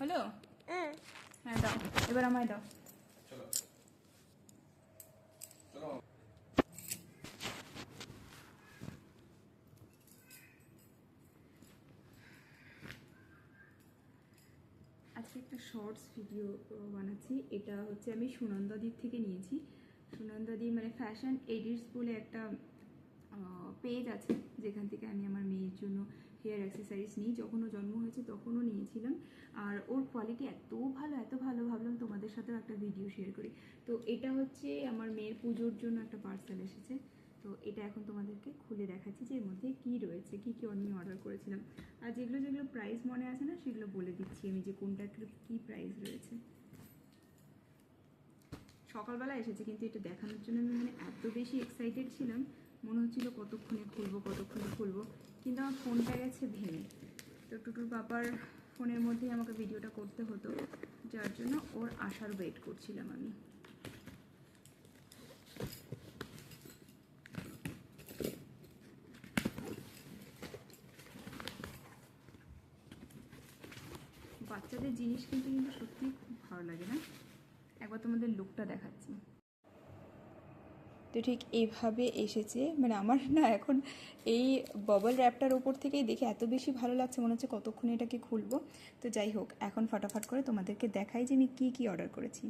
হলো হ্যাঁ দাও এবার আমায় দাও চলো চলো আজকে একটা শর্টস ভিডিও বানাচ্ছি। এটা হচ্ছে আমি সুনন্দাদির থেকে নিয়েছি। সুনন্দাদি মানে ফ্যাশন এডিটস বলে একটা পেজ আছে যেখান থেকে আমি আমার মেয়ের জন্য হেয়ার অ্যাক্সেসারিজ নিই। যখন ও জন্ম হয়েছে তখনও নিয়েছিলাম। আর ওর কোয়ালিটি এত ভালো এত ভালো ভাবলাম তোমাদের সাথেও একটা ভিডিও শেয়ার করি। তো এটা হচ্ছে আমার মেয়ের পুজোর জন্য একটা পার্সেল এসেছে। তো এটা এখন তোমাদেরকে খুলে দেখাচ্ছি যে এর মধ্যে কী রয়েছে, কী কী আমি অর্ডার করেছিলাম। আর যেগুলো যেগুলো প্রাইস মনে আছে না, সেগুলো বলে দিচ্ছি আমি যে কোনটা কী প্রাইস রয়েছে। সকালবেলা এসেছে, কিন্তু এটা দেখানোর জন্য আমি মানে এত বেশি এক্সাইটেড ছিলাম মনে হচ্ছিল কতক্ষণে খুলবো কতক্ষণে খুলবো, কিন্তু আমার ফোনটা গেছে ভেঙে। তো টুটুর বাবার ফোনের মধ্যেই আমাকে ভিডিওটা করতে হতো, যার জন্য ওর আসার ওয়েট করছিলাম আমি। বাচ্চাদের জিনিস কিন্তু কিন্তু সত্যিই খুব ভালো লাগে, না? একবার তোমাদের লুকটা দেখাচ্ছি। তো ঠিক এইভাবে এসেছে। মানে আমার না এখন এই ববল র্যাপটার ওপর থেকেই দেখে এত বেশি ভালো লাগছে, মনে হচ্ছে কতক্ষণে এটাকে খুলবো। তো যাই হোক, এখন ফটাফট করে তোমাদেরকে দেখাই যে আমি কী কী অর্ডার করেছি।